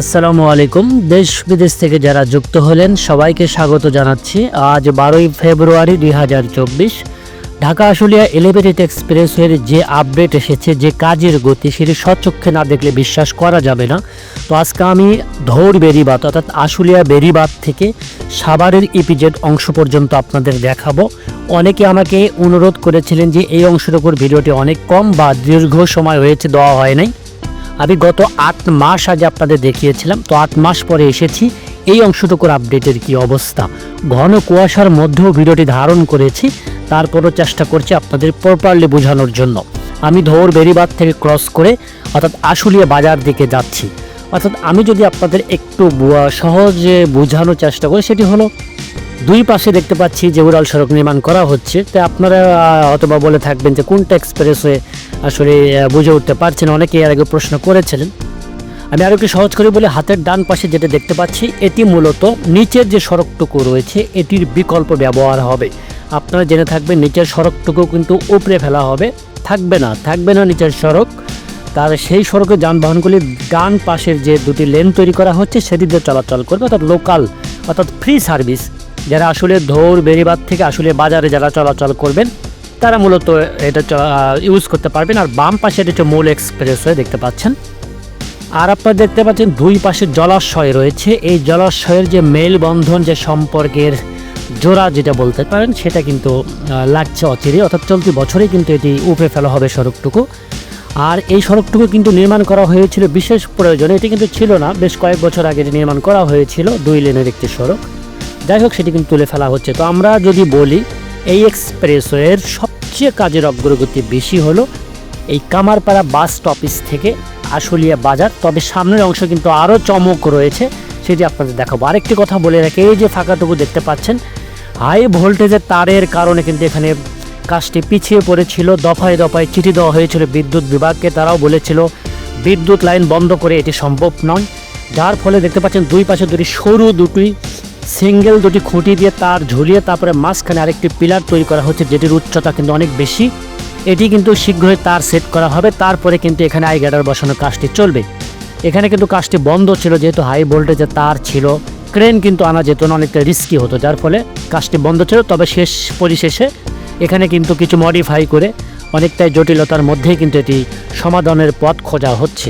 আসসালামু আলাইকুম। দেশ বিদেশ থেকে যারা যুক্ত হলেন, সবাইকে স্বাগত জানাচ্ছি। আজ বারোই ফেব্রুয়ারি দুই হাজার চব্বিশ, ঢাকা আশুলিয়া এলিভেটেড এক্সপ্রেসওয়ের যে আপডেট এসেছে, যে কাজের গতি, সেটি স্বচক্ষে না দেখলে বিশ্বাস করা যাবে না। তো আজকে আমি ধৌর বেরিবাদ অর্থাৎ আশুলিয়া বেরিবাদ থেকে সাভারের ইপিজেড অংশ পর্যন্ত আপনাদের দেখাবো। অনেকে আমাকে অনুরোধ করেছিলেন যে এই অংশের উপর ভিডিওটি অনেক কম বা দীর্ঘ সময় হয়েছে, দেওয়া হয় নাই। আমি গত আট মাস আগে আপনাদের দেখিয়েছিলাম, তো আট মাস পরে এসেছি। এই অংশটুকুর আপডেটের কি অবস্থা? ঘন কুয়াশার মধ্যেও ভিডিওটি ধারণ করেছি, তারপরও চেষ্টা করছি আপনাদের প্রপারলি বোঝানোর জন্য। আমি ধৌর বেরিবাদ থেকে ক্রস করে, অর্থাৎ আশুলিয়া বাজার দিকে যাচ্ছি। অর্থাৎ আমি যদি আপনাদের একটু সহজে বোঝানোর চেষ্টা করি, সেটি হলো দুই পাশে দেখতে পাচ্ছি যে উড়াল সড়ক নির্মাণ করা হচ্ছে। তো আপনারা অথবা বলে থাকবেন যে কোনটা এক্সপ্রেসওয়ে আসলে বুঝে উঠতে পারছেন। অনেকে এর আগে প্রশ্ন করেছিলেন। আমি আরও একটু সহজ করে বলে, হাতের ডান পাশে যেটা দেখতে পাচ্ছি, এটি মূলত নিচের যে সড়কটুকু রয়েছে, এটির বিকল্প ব্যবহার হবে। আপনারা জেনে থাকবেন, নিচের সড়কটুকু কিন্তু উপরে ফেলা হবে। থাকবে না থাকবে না নিচের সড়ক। তার সেই সড়কে যানবাহনগুলি ডান পাশের যে দুটি লেন তৈরি করা হচ্ছে সেটিতে চলাচল করবে, অর্থাৎ লোকাল, অর্থাৎ ফ্রি সার্ভিস যারা আসলে ধৌর বেরিবাদ থেকে আসলে বাজারে যারা চলাচল করবেন, তারা মূলত এটা ইউজ করতে পারবেন। আর বাম পাশে এটা হচ্ছে মূল এক্সপ্রেস হয়ে দেখতে পাচ্ছেন। আর আপনারা দেখতে পাচ্ছেন দুই পাশে জলাশয় রয়েছে। এই জলাশয়ের যে মেলবন্ধন, যে সম্পর্কের জোড়া যেটা বলতে পারেন, সেটা কিন্তু লাগছে অচিরে অর্থাৎ চলতি বছরেই কিন্তু এটি উপরে ফেলা হবে সড়কটুকু। আর এই সড়কটুকু কিন্তু নির্মাণ করা হয়েছিল বিশেষ প্রয়োজনে। এটি কিন্তু ছিল না। বেশ কয়েক বছর আগে নির্মাণ করা হয়েছিল। দুই লেনের একটি সড়ক। যাই হোক, সেটি কিন্তু তুলে ফেলা হচ্ছে। তো আমরা যদি বলি, এই এক্সপ্রেসওয়ের সবচেয়ে কাজের অগ্রগতি বেশি হলো এই কামারপাড়া বাস স্টপেজ থেকে আশুলিয়া বাজার। তবে সামনের অংশ কিন্তু আরও চমক রয়েছে, সেটি আপনাদের দেখাবো। আরেকটি কথা বলে রাখি, এই যে ফাঁকাটুকু দেখতে পাচ্ছেন, হাই ভোল্টেজের তারের কারণে কিন্তু এখানে কাজটি পিছিয়ে পড়েছিল। দফায় দফায় চিঠি দেওয়া হয়েছিল বিদ্যুৎ বিভাগকে। তারাও বলেছিল, বিদ্যুৎ লাইন বন্ধ করে এটি সম্ভব নয়। যার ফলে দেখতে পাচ্ছেন, দুই পাশে দুটি সরু দুটি সিঙ্গেল দুটি খুঁটি দিয়ে তার ঝুলিয়ে তারপরে মাঝখানে আরেকটি পিলার তৈরি করা হচ্ছে, যেটির উচ্চতা কিন্তু অনেক বেশি। এটি কিন্তু শীঘ্রই তার সেট করা হবে, তারপরে কিন্তু এখানে আই গার্ডার বসানোর কাজটি চলবে। এখানে কিন্তু কাজটি বন্ধ ছিল, যেহেতু হাই ভোল্টেজের তার ছিল, ক্রেন কিন্তু আনা যেত না, অনেকটা রিস্কি হতো, যার ফলে কাজটি বন্ধ ছিল। তবে শেষ পরিশেষে এখানে কিন্তু কিছু মডিফাই করে অনেকটাই জটিলতার মধ্যেই কিন্তু এটি সমাধানের পথ খোঁজা হচ্ছে।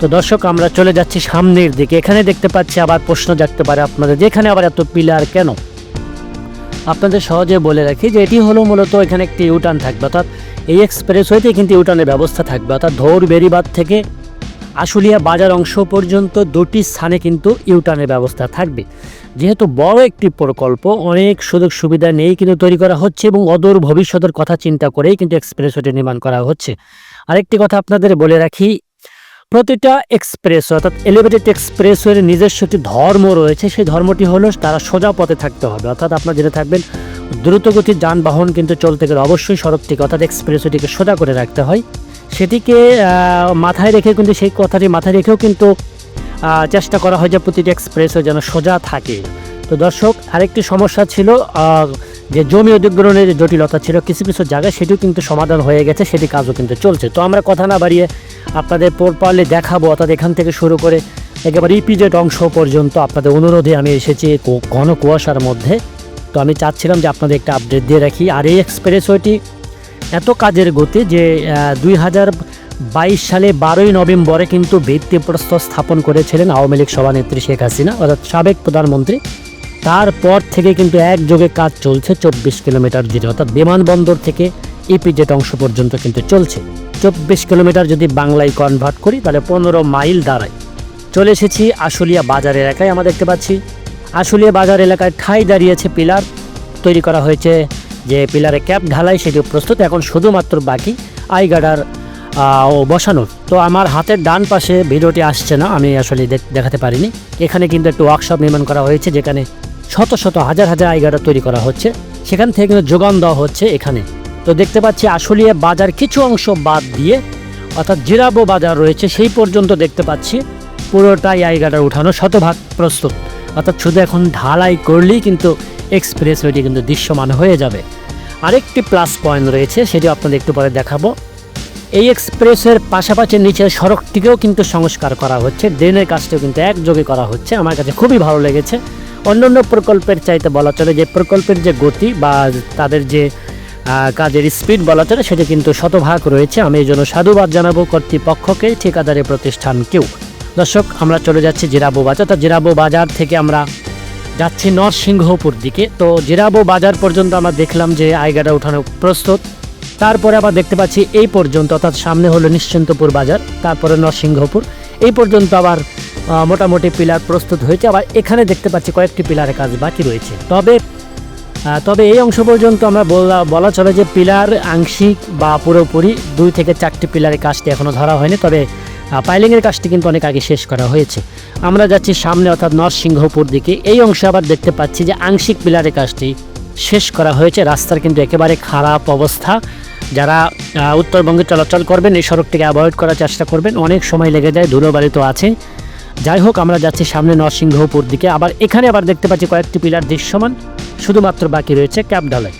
তো দর্শক, আমরা চলে যাচ্ছি সামনের দিকে। এখানে দেখতে পাচ্ছি আবার প্রশ্ন জাগতে পারে আপনাদের, যেখানে আবার এত পিলার কেন? আপনাদের সহজে বলে রাখি যে এটি হলো মূলত এখানে একটি ইউটার্ন থাকবে, অর্থাৎ এই এক্সপ্রেস এক্সপ্রেসওয়েতে কিন্তু ইউটার্নের ব্যবস্থা থাকবে, অর্থাৎ ধৌর বেরিবাদ থেকে আশুলিয়া বাজার অংশ পর্যন্ত দুটি স্থানে কিন্তু ইউটার্নের ব্যবস্থা থাকবে। যেহেতু বড় একটি প্রকল্প, অনেক সুযোগ সুবিধা নেই কিন্তু তৈরি করা হচ্ছে এবং অদূর ভবিষ্যতের কথা চিন্তা করেই কিন্তু এক্সপ্রেসওয়েটি নির্মাণ করা হচ্ছে। আরেকটি কথা আপনাদের বলে রাখি প্রতিটা এক্সপ্রেস অর্থাৎ এলিভেটেড এক্সপ্রেসওয়ের নিজস্ব একটি ধর্ম রয়েছে। সেই ধর্মটি হলো তারা সোজা পথে থাকতে হবে। অর্থাৎ আপনারা জেনে থাকবেন, দ্রুতগতির যানবাহন কিন্তু চলতে গেলে অবশ্যই সড়কটিকে, অর্থাৎ এক্সপ্রেসওয়েটিকে সোজা করে রাখতে হয়। সেটিকে মাথায় রেখে কিন্তু, সেই কথাটি মাথায় রেখেও কিন্তু চেষ্টা করা হয় যে প্রতিটি এক্সপ্রেসও যেন সোজা থাকে। তো দর্শক, আরেকটি সমস্যা ছিল যে জমি অধিগ্রহণের যে জটিলতা ছিল, কিছু কিছু জায়গায় সেটিও কিন্তু সমাধান হয়ে গেছে, সেটি কাজও কিন্তু চলছে। তো আমরা কথা না বাড়িয়ে আপনাদের প্রপারলি দেখাবো, অর্থাৎ এখান থেকে শুরু করে একেবারে ইপিজেড অংশ পর্যন্ত আপনাদের অনুরোধে আমি এসেছি ঘন কুয়াশার মধ্যে। তো আমি চাচ্ছিলাম যে আপনাদের একটা আপডেট দিয়ে রাখি। আর এই এক্সপ্রেসওয়েটি এত কাজের গতি যে দুই হাজার বাইশ সালে বারোই নভেম্বরে কিন্তু ভিত্তিপ্রস্তর স্থাপন করেছিলেন আওয়ামী লীগ সভানেত্রী শেখ হাসিনা, অর্থাৎ সাবেক প্রধানমন্ত্রী তারপর থেকে কিন্তু একযোগে কাজ চলছে চব্বিশ কিলোমিটার জুড়ে। অর্থাৎ বিমানবন্দর থেকে ইপিজেট অংশ পর্যন্ত কিন্তু চলছে। চব্বিশ কিলোমিটার যদি বাংলায় কনভার্ট করি, তাহলে পনেরো মাইল দাঁড়ায়। চলে এসেছি আশুলিয়া বাজার এলাকায়, আমরা দেখতে পাচ্ছি আশুলিয়া বাজার এলাকায় ঠাই দাঁড়িয়েছে পিলার। তৈরি করা হয়েছে যে পিলারে ক্যাপ ঢালাই সেটি প্রস্তুত। এখন শুধুমাত্র বাকি আই গার্ডার ও বসানোর। তো আমার হাতের ডান পাশে ভিডিওটি আসছে না, আমি আসলে দেখ- দেখাতে পারিনি। এখানে কিন্তু একটু ওয়ার্কশপ নির্মাণ করা হয়েছে, যেখানে শত শত, হাজার হাজার আই গার্ডার তৈরি করা হচ্ছে। সেখান থেকে কিন্তু যোগান দেওয়া হচ্ছে এখানে। তো দেখতে পাচ্ছি আশুলিয়া বাজার কিছু অংশ বাদ দিয়ে, অর্থাৎ জিরাবো বাজার রয়েছে, সেই পর্যন্ত দেখতে পাচ্ছি। পুরোটাই আই গার্ডার উঠানো, শতভাগ প্রস্তুত। অর্থাৎ শুধু এখন ঢালাই করলেই কিন্তু এক্সপ্রেস ওয়েটি কিন্তু দৃশ্যমান হয়ে যাবে। আরেকটি প্লাস পয়েন্ট রয়েছে সেটি আপনাদের একটু পরে দেখাবো। এই এক্সপ্রেসের পাশাপাশি নিচের সড়কটিকেও কিন্তু সংস্কার করা হচ্ছে, ড্রেনের কাজটিও কিন্তু একযোগে করা হচ্ছে, আমার কাছে খুবই ভালো লেগেছে। অন্যান্য প্রকল্পের চাইতে বলা চলে যে প্রকল্পের যে গতি বা তাদের যে কাজের স্পিড বলা চলে, সেটা কিন্তু শতভাগ রয়েছে। আমি এই জন্য সাধুবাদ জানাব কর্তৃপক্ষকে, ঠিকাদারি প্রতিষ্ঠানকেও দর্শক, আমরা চলে যাচ্ছি জিরাবো বাজার। তা জিরাবো বাজার থেকে আমরা যাচ্ছি নরসিংহপুর দিকে। তো জিরাবো বাজার পর্যন্ত আমরা দেখলাম যে আইগাটা উঠানো প্রস্তুত। তারপরে আবার দেখতে পাচ্ছি এই পর্যন্ত, অর্থাৎ সামনে হলো নিশ্চিন্তপুর বাজার, তারপরে নরসিংহপুর। এই পর্যন্ত আবার মোটামুটি পিলার প্রস্তুত হয়েছে, আবার এখানে দেখতে পাচ্ছি কয়েকটি পিলারের কাজ বাকি রয়েছে। তবে তবে এই অংশ পর্যন্ত আমরা বলা বলা চলে যে পিলার আংশিক বা পুরোপুরি দুই থেকে চারটি পিলারের কাজটি এখনও ধরা হয়নি, তবে পাইলিংয়ের কাজটি কিন্তু অনেক আগে শেষ করা হয়েছে। আমরা যাচ্ছি সামনে, অর্থাৎ নরসিংহপুর দিকে। এই অংশে আবার দেখতে পাচ্ছি যে আংশিক পিলারের কাজটি শেষ করা হয়েছে, রাস্তার কিন্তু একেবারে খারাপ অবস্থা। যারা উত্তরবঙ্গে চলাচল করবেন, এই সড়কটিকে অ্যাভয়েড করার চেষ্টা করবেন। অনেক সময় লেগে যায় ধুলোবাড়ি তো আছে। যাই হোক, আমরা যাচ্ছি সামনে নরসিংহপুর দিকে। আবার এখানে আবার দেখতে পাচ্ছি কয়েকটি পিলার দৃশ্যমান, শুধুমাত্র বাকি রয়েছে ক্যাপ ঢালাই।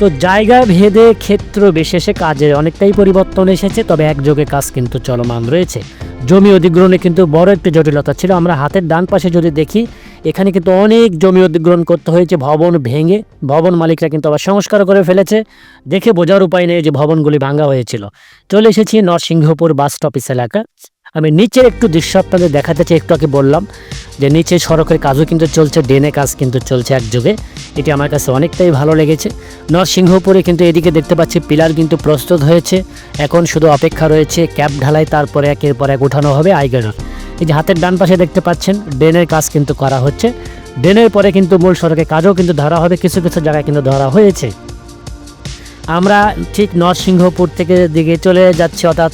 তো জায়গা ভেদে ক্ষেত্র বিশেষে কাজের অনেকটাই পরিবর্তন এসেছে, তবে একযোগে কাজ কিন্তু চলমান রয়েছে। জমি অধিগ্রহণে কিন্তু বড় একটি জটিলতা ছিল। আমরা হাতের ডান পাশে যদি দেখি এখানে কিন্তু অনেক জমি অধিগ্রহণ করতে হয়েছে, ভবন ভেঙে। ভবন মালিকরা কিন্তু আবার সংস্কার করে ফেলেছে। দেখে বোঝার উপায় নেই যে ভবনগুলি ভাঙা হয়েছিল। চলে এসেছি নরসিংহপুর বাস স্টপিস এলাকা। আমি নিচে একটু দৃশ্য আপনাদের দেখাতে চাই, একটু আগে বললাম যে নিচে সড়কের কাজও কিন্তু চলছে ডেনে কাজ কিন্তু চলছে একযোগে। এটি আমার কাছে অনেকটাই ভালো লেগেছে। নরসিংহপুরে কিন্তু এদিকে দেখতে পাচ্ছি পিলার কিন্তু প্রস্তুত হয়েছে। এখন শুধু অপেক্ষা রয়েছে, ক্যাব ঢালাই, তারপরে একের পর এক উঠানো হবে আইগানোর এই যে হাতের ডান পাশে দেখতে পাচ্ছেন, ড্রেনের কাজ কিন্তু করা হচ্ছে। ড্রেনের পরে কিন্তু মূল সড়কে কাজও কিন্তু ধরা হবে, কিছু কিছু জায়গায় কিন্তু ধরা হয়েছে। আমরা ঠিক নরসিংহপুর থেকে দিকে চলে যাচ্ছি, অর্থাৎ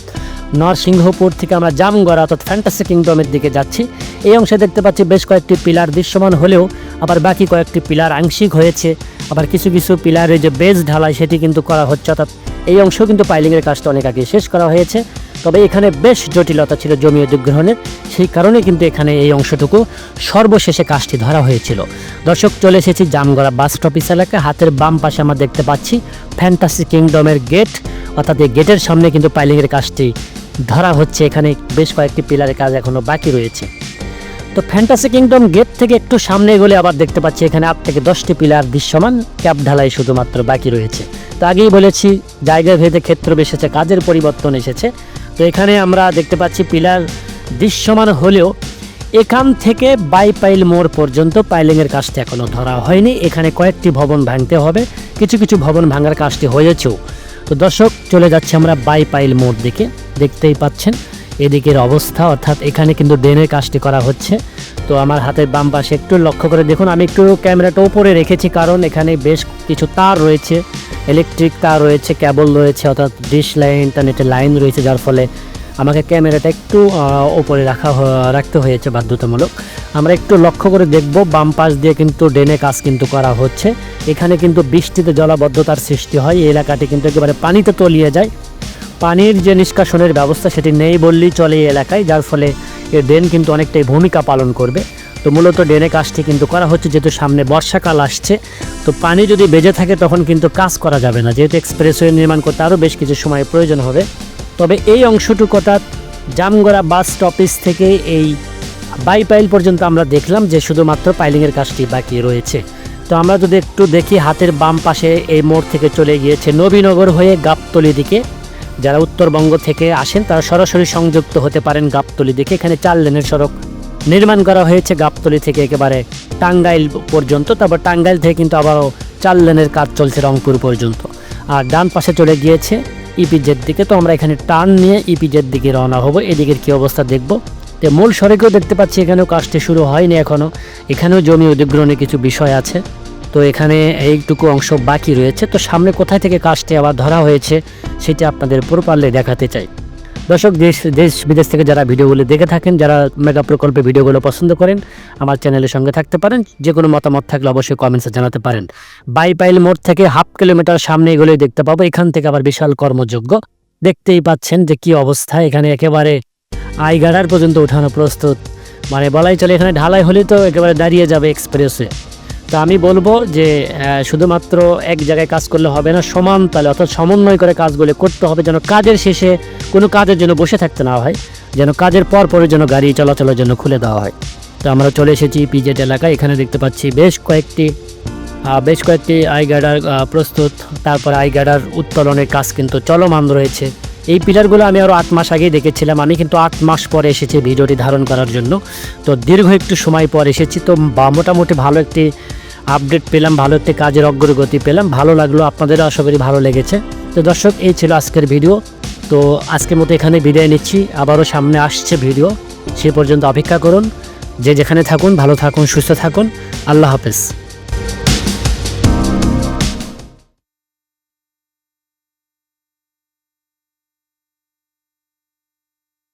নরসিংহপুর থেকে আমরা জামগড়া, অর্থাৎ ফ্যান্টাসি কিংডমের দিকে যাচ্ছি। এই অংশে দেখতে পাচ্ছি বেশ কয়েকটি পিলার দৃশ্যমান হলেও আবার বাকি কয়েকটি পিলার আংশিক হয়েছে। আবার কিছু কিছু পিলারের যে বেজ ঢালাই, সেটি কিন্তু করা হচ্ছে, অর্থাৎ এই অংশ কিন্তু পাইলিংয়ের কাজটা অনেক আগে শেষ করা হয়েছে। তবে এখানে বেশ জটিলতা ছিল জমি অধিগ্রহণের। সেই কারণে কিন্তু এখানে এই অংশটুকু সর্বশেষে কাজটি ধরা হয়েছিল। দর্শক, চলে এসেছি জামগড়া বাস স্টপিস এলাকায় হাতের বাম পাশে আমরা দেখতে পাচ্ছি ফ্যান্টাসি কিংডমের গেট অর্থাৎ এই গেটের সামনে কিন্তু পাইলিংয়ের কাজটি ধরা হচ্ছে। এখানে বেশ কয়েকটি পিলারের কাজ এখনও বাকি রয়েছে। তো ফ্যান্টাসি কিংডম গেট থেকে একটু সামনে গেলে আবার দেখতে পাচ্ছি এখানে আট থেকে দশটি পিলার দৃশ্যমান। ক্যাপ ঢালাই শুধুমাত্র বাকি রয়েছে। তো আগেই বলেছি, জায়গা ভেদে ক্ষেত্র বেসেছে কাজের পরিবর্তন এসেছে। তো এখানে আমরা দেখতে পাচ্ছি পিলার দৃশ্যমান হলেও এখান থেকে বাইপাইল মোড় পর্যন্ত পাইলিংয়ের কাজটি এখনও ধরা হয়নি। এখানে কয়েকটি ভবন ভাঙতে হবে। কিছু কিছু ভবন ভাঙার কাজটি হয়েছেও। তো দর্শক, চলে যাচ্ছে আমরা বাইপাইল মোড় দিকে। দেখতেই পাচ্ছেন, এদিকের অবস্থা, অর্থাৎ এখানে কিন্তু ড্রেনের কাজটি করা হচ্ছে। তো আমার হাতের বাম পাশে একটু লক্ষ্য করে দেখুন। আমি একটু ক্যামেরাটা উপরে রেখেছি, কারণ এখানে বেশ কিছু তার রয়েছে। ইলেকট্রিক তার রয়েছে কেবল রয়েছে, অর্থাৎ ডিশ লাইন ইন্টারনেটের লাইন রয়েছে, যার ফলে আমাকে ক্যামেরাটা একটু ওপরে রাখা রাখতে হয়েছে বাধ্যতামূলক। আমরা একটু লক্ষ্য করে দেখব, বাম পাশ দিয়ে কিন্তু ড্রেনে কাজ কিন্তু করা হচ্ছে। এখানে কিন্তু বৃষ্টিতে জলাবদ্ধতার সৃষ্টি হয়, এই এলাকাটি কিন্তু একেবারে পানিতে তলিয়ে যায়। পানির যে নিষ্কাশনের ব্যবস্থা সেটি নেই বললেই চলে এই এলাকায়, যার ফলে এই ড্রেন কিন্তু অনেকটাই ভূমিকা পালন করবে। তো মূলত ড্রেনে কাজটি কিন্তু করা হচ্ছে, যেহেতু সামনে বর্ষাকাল আসছে। তো পানি যদি বেজে থাকে তখন কিন্তু কাজ করা যাবে না। যেহেতু এক্সপ্রেসওয়ে নির্মাণ করতে আরও বেশ কিছু সময় প্রয়োজন হবে। তবে এই অংশটুকু অর্থাৎ জামগড়া বাস স্টপেজ থেকে এই বাইপাইল পর্যন্ত আমরা দেখলাম যে শুধুমাত্র পাইলিংয়ের কাজটি বাকি রয়েছে। তো আমরা যদি একটু দেখি, হাতের বাম পাশে এই মোড় থেকে চলে গিয়েছে নবীনগর হয়ে গাবতলি দিকে। যারা উত্তরবঙ্গ থেকে আসেন, তারা সরাসরি সংযুক্ত হতে পারেন গাবতলি দিকে। এখানে চার লেনের সড়ক নির্মাণ করা হয়েছে গাবতলি থেকে একেবারে টাঙ্গাইল পর্যন্ত। তারপর টাঙ্গাইল থেকে কিন্তু আবারও চার লেনের কাজ চলছে রংপুর পর্যন্ত। আর ডান পাশে চলে গিয়েছে ইপিজের দিকে। তো আমরা এখানে টার্ন নিয়ে ইপিজের দিকে রওনা হব। এদিকের কী অবস্থা দেখব? তো মূল সড়কেও দেখতে পাচ্ছি এখানেও কাজটি শুরু হয়নি এখনও এখানেও জমি অধিগ্রহণের কিছু বিষয় আছে। তো এখানে এইটুকু অংশ বাকি রয়েছে। তো সামনে কোথায় থেকে কাজটি আবার ধরা হয়েছে, সেটা আপনাদের পুরো পারলে দেখাতে চাই। দর্শক, দেশ দেশ, বিদেশ থেকে যারা ভিডিওগুলো দেখে থাকেন, যারা মেগা প্রকল্পে ভিডিওগুলো পছন্দ করেন, আমার চ্যানেলের সঙ্গে থাকতে পারেন। যে কোনো মতামত থাকলে অবশ্যই কমেন্টসে জানাতে পারেন। বাইপাইল মোড় থেকে হাফ কিলোমিটার সামনে এগুলোই দেখতে পাবো। এখান থেকে আবার বিশাল কর্মযোগ্য দেখতেই পাচ্ছেন যে কি অবস্থা। এখানে একেবারে আইগাড়ার পর্যন্ত ওঠানো প্রস্তুত। মানে বলাই চলে, এখানে ঢালাই হলে তো একেবারে দাঁড়িয়ে যাবে এক্সপ্রেসে তো আমি বলব যে শুধুমাত্র এক জায়গায় কাজ করলে হবে না, সমান তালে অর্থাৎ সমন্বয় করে কাজগুলো করতে হবে যেন কাজের শেষে কোনো কাজের জন্য বসে থাকতে না হয়, যেন কাজের পর পরে যেন গাড়ি চলাচলের জন্য খুলে দেওয়া হয়। তো আমরা চলে এসেছি পিজেড এলাকায়, এখানে দেখতে পাচ্ছি বেশ কয়েকটি বেশ কয়েকটি আই গার্ডার প্রস্তুত। তারপর আই গার্ডার উত্তোলনের কাজ কিন্তু চলমান রয়েছে। এই পিলারগুলো আমি আরও আট মাস আগেই দেখেছিলাম, আমি কিন্তু আট মাস পরে এসেছি ভিডিওটি ধারণ করার জন্য। তো দীর্ঘ একটু সময় পর এসেছি, তো বা মোটামুটি ভালো একটি আপডেট পেলাম, ভালো একটি কাজের অগ্রগতি পেলাম, ভালো লাগল, আপনাদেরও আশা করি ভালো লেগেছে। তো দর্শক, এই ছিল আজকের ভিডিও। তো আজকের মতো এখানে বিদায় নিচ্ছি, আবারও সামনে আসছে ভিডিও, সে পর্যন্ত অপেক্ষা করুন। যে যেখানে থাকুন, ভালো থাকুন, সুস্থ থাকুন। আল্লাহ হাফেজ।